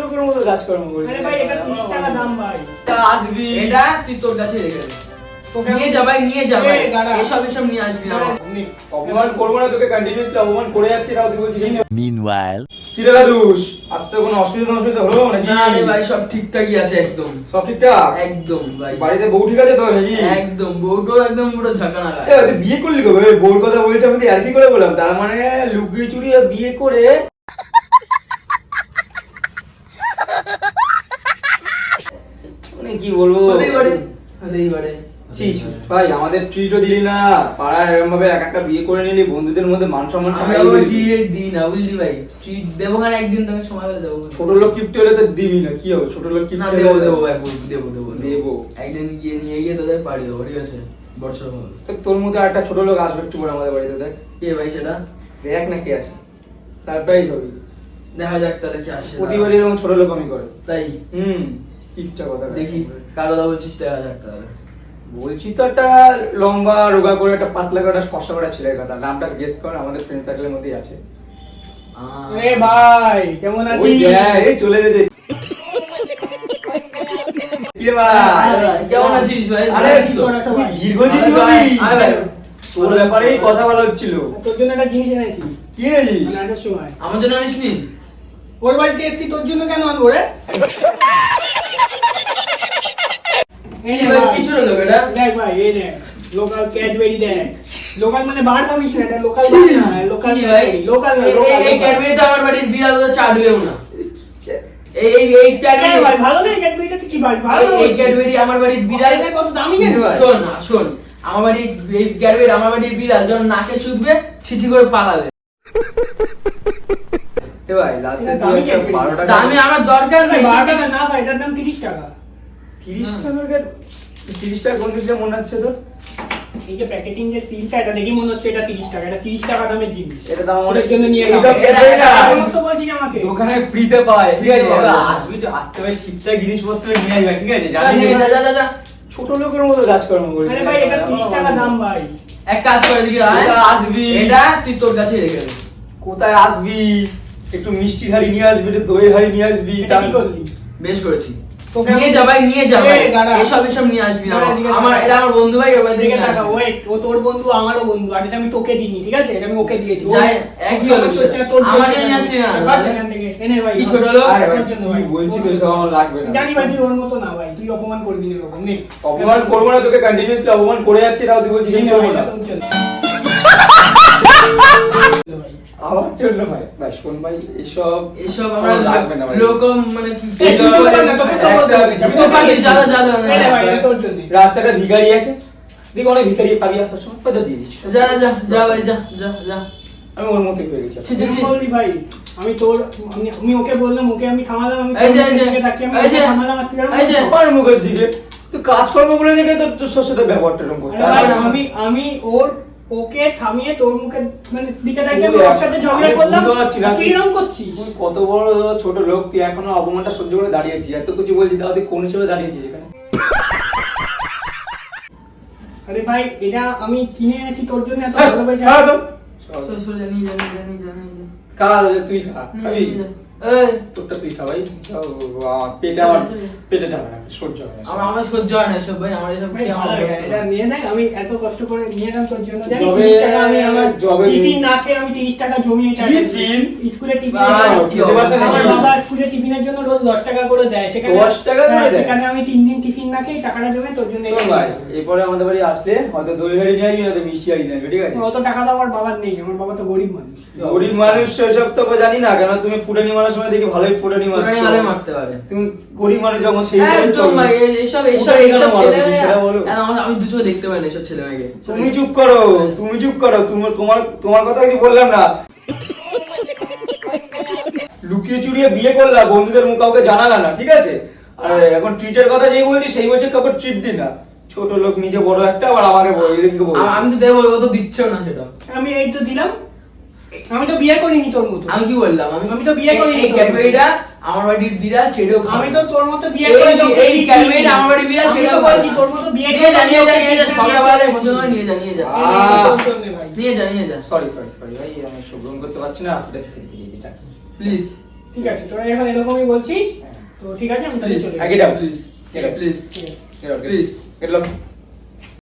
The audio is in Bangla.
লোকের মতো কাজকর্ম করি আরে ভাই এটা 30 টাকা দাম ভাই। আসবি। এটা তুই তোর কাছে রেখে দে। নিয়ে যা ভাই নিয়ে যা ভাই। এই, দাঁড়া। এসব এসব নিয়ে আসবি না। অপমান করব না তোকে কন্টিনিউসলি অপমান করে যাচ্ছি তাও তুই বলছিস। Meanwhile, কি রে দাদুস আসতে কোনো অসুবিধা অসুবিধা হলো নাকি? না রে ভাই সব ঠিকঠাকই আছে একদম। সব ঠিকঠাক? একদম ভাই। বাড়িতে বউ ঠিক আছে তো নাকি? একদম বউটো একদম পুরো ঝাঁকানা এ, তুই বিয়ে করলি কবে? বউর কথা বলছি আমি আর কি করে বললাম? তার মানে লুকিয়ে চুরিয়ে বিয়ে করে মানে কি বলব? হতেই পারে হতেই পারে। ভাই আমাদের ট্রিটও দিলি না। পাড়ার এরকম ভাবে এক একটা বিয়ে করে নিলি বন্ধুদের মধ্যে মান সম্মান দিই না বুঝলি ভাই? ট্রিট দেবো মানে একদিন তোকে সময় পেলে দেবো। ছোট লোক কিপ্টে হলে তো দিবি না কি হবে? ছোট লোক না দেবো দেবো দেবো দেবো দেবো। একদিন গিয়ে নিয়ে গিয়ে তোদের পাড়ি দেবো ঠিক আছে? বর্ষা হল তো তোর মধ্যে একটা ছোট লোক আসবে একটু পরে আমাদের বাড়িতে দেখ। কে ভাই সেটা? দেখ না কে আসে সারপ্রাইজ হবে। দেখা যাক তাহলে কি আসে প্রতিবারই এরকম ছোট লোক আমি করে। তাই? হুম। ইচ্ছা কথা দেখি কার কথা বলছিস দেখা যাক তাহলে। বলছি তো একটা লম্বা রোগা করে একটা পাতলা করে ছেলের কথা। নামটা গেস কর আমাদের ফ্রেন্ড সার্কেলের মধ্যেই আছে। এ ভাই কেমন আছিস? এই চলে যেতে ভাই? আরে ভাই, কেমন আছিস ভাই? আরে ভালো আছিস তো? তোরা সবাই? তুই দীর্ঘজীবী হবি। আরে তোর ব্যাপারেই কথা বলা হচ্ছিল। তোর জন্য একটা জিনিস এনেছি। কি এনেছিস? সময়। আমার জন্য আনিসনি? ওর বাড়িতে এসছি তোর জন্য কেন আনব রে? এই কি নে ভাই, ভাই। কি ছিল লোক এটা? দেখ ভাই এই নে লোকাল ক্যাডবেরি দেখ লোকাল মানে বার কামিস না এটা লোকাল না লোকাল ভাই? লোকাল এই- এই- এই ক্যাডবেরি তো আমার বাড়ির বিড়াল তো চা না এই এই এই ক্যাডবেরি ভাই ভালো না ক্যাডবেরিটা কি ভাই ভালো এই- এই ক্যাডবেরি আমার বাড়ির বিড়াল কত দামি ভাই? শোন না শোন আমার বাড়ির এই ক্যাডবেরি আমার বাড়ির বিড়াল যখন নাকে শুধবে ছিছি করে পালাবে এ ভাই লাস্টে তুই একটা টাকা দামি আমার দরকার নেই বারো টাকা না ভাই এটার দাম তিরিশ টাকা। তিরিশ টাকার তিরিশ টাকা কোন দিকে মনে হচ্ছে তোর? এই যে প্যাকেটিং যে সিলটা এটা দেখি মনে হচ্ছে এটা তিরিশ টাকা। এটা তিরিশ টাকা দামের জিনিস। এটা দাম ওটার জন্য নিয়ে এটা- সমস্ত বলছিস আমাকে। দোকানে ফ্রিতে পায়। ঠিক আছে। আসবি তো আসতে ভাই ঠিকঠাক জিনিসপত্র নিয়ে আসবে ঠিক আছে? জানি যা, যা, যা, যা। ছোট লোকের মতো কাজকর্ম করি আরে ভাই এটা তিরিশ টাকা দাম ভাই। এক কাজ করে দিকে আসবি? এটা তুই তোর কাছে রেখে দে। কোথায় আসবি? একটু মিষ্টি হাড়ি নিয়ে আসবি একটু দই হাড়ি নিয়ে আসবি বেশ করেছি। নিয়ে আমি- যা ভাই নিয়ে যা ভাই এই, দাঁড়া। এসব এসব নিয়ে আসবি না আমার। এটা আমার বন্ধু ভাই টাকা ওয়েট ও তোর বন্ধু আমারও বন্ধু আর এটা আমি তোকে দিইনি ঠিক আছে? এটা আমি ওকে দিয়েছি। যাই, একই হলো আমার বলছে জন্য। না। এনে ভাই কি ছোট ভাই। বলছি তো সব আমার লাগবে না। জানি ভাই তুই ওর মতো না ভাই। তুই অপমান করবি না এরকম নে। অপমান করব না তোকে কন্টিনিউসলি অপমান করে যাচ্ছি তাও তুই বলছিস ভাই, করব না। আমার জন্য ভাই ভাই শোন ভাই এসব এসব আমরা লাগবে না মানে বল। রাস্তাটা ভিখারি আছে। দেখ অনেক ভিখারি পাবি আসার সময় কত দিয়ে দিচ্ছ যা যা যা ভাই যা যা যা। আমি ওর মতো হয়ে গেছি। ছি, ছি, ছি। ভাই আমি তোর আমি- ওকে বললাম ওকে আমি থামালাম আমি এই যে, এই যে, এই যে, থামালাম এই মুখের দিকে। তুই কাজকর্ম করে দেখে তোর তোর সাথে ব্যবহারটা এরকম করতে। আমি আমি ওর ওকে থামিয়ে তোর মুখে মানে দিকে আমি ওর সাথে ঝগড়া করলাম তুই তুই- এরকম করছিস? তুই কত বড় ছোট লোক তুই এখনও অপমানটা সহ্য করে দাঁড়িয়েছিস এত কিছু বলছিস তাও তুই কোন হিসেবে দাঁড়িয়েছিস এখানে? আরে ভাই এটা আমি কিনে এনেছি তোর জন্য এত হ্যাঁ, ভালোবাসা। খা তো। সরে নিয়ে যা নিয়ে যা। খা, তুই খা খাবি? তোরটা তুই ভাই। পেটে আমার পেটে যাবে না সহ্য হবে না। আমার আমার সহ্য হয় না এসব ভাই আমার এসব খেয়ে আমার এটা নিয়ে দেখ আমি এত কষ্ট করে নিয়ে এলাম তোর জন্য। জানিস যবে- 30 টাকা আমি আমার যবে- টিফিন না খেয়ে আমি 30 টাকা জমিয়ে টাকা টিফিন? স্কুলে টিফিন ভাই, কি খেতে পারছে না। আমার বাবা স্কুলে টিফিনের জন্য 10 টাকা করে দেয় সেখানে 10 টাকা করে হ্যাঁ, দেয়? সেখানে আমি তিন দিন টিফিন না খেয়ে টাকাটা জমে তোর জন্য শোন ভাই এরপরে আমাদের বাড়ি আসলে হয়তো দই হাড়ি আসবি হয়তো মিষ্টি হাড়ি নিয়ে ঠিক আছে? অত টাকা তো আমার বাবার নেই আমার বাবা তো গরিব মানুষ। গরিব মানুষ সেসব তো জানি না কেন তুমি ফুটানি মারার সময় দেখি ভালোই ফুটানি মারছো। ভালোই মারতে পারে। তুমি গরিব মানুষ যখন সেই একদম চলবে। ভাই এইসব এইসব এইসব ছেলে বলো। আমি দু চোখে দেখতে পাই না এসব ছেলে মেয়েকে তুমি চুপ করো তুমি চুপ করো তোমার তোমার তোমার কথা কিছু বললাম না। লুকিয়ে চুরিয়ে বিয়ে করলা বন্ধুদের মুখ কাউকে জানালা না ঠিক আছে? আর এখন ট্রিটের কথা যেই বলছি সেই বলছে কাউকে ট্রিট দি না। ছোট লোক নিজে বড় একটা আবার আমাকে বলে এদিকে বলছে। আ- আমি তো দেবো ও তো দিচ্ছেও না সেটা। আমি এই তো দিলাম। আমি তো বিয়ে করিনি তোর মতো। আমি কি বললাম? আমি আমি তো বিয়ে করিনি এই। ক্যাডবেরিটা আমার বাড়ির বিড়াল ছেড়েও আমি তো তোর মতো বিয়ে এই- করে তোকে এই। ক্যাডবেরিটা আমার বাড়ির বিড়াল ছেড়েও বলছি তোর মতো বিয়ে করে নিয়ে যা নিয়ে যা বাজে পছন্দ করে নিয়ে যা নিয়ে যা। জন্য। নিয়ে যা নিয়ে যা। সরি সরি সরি ভাই আমি গ্রহণ করতে পারছি না এটা প্লিজ ঠিক আছে তোরা এখন এরকমই বলছিস তো ঠিক আছে আমি তাহলে প্লিজ চলে আগে যাও please. Please. Please Get lost.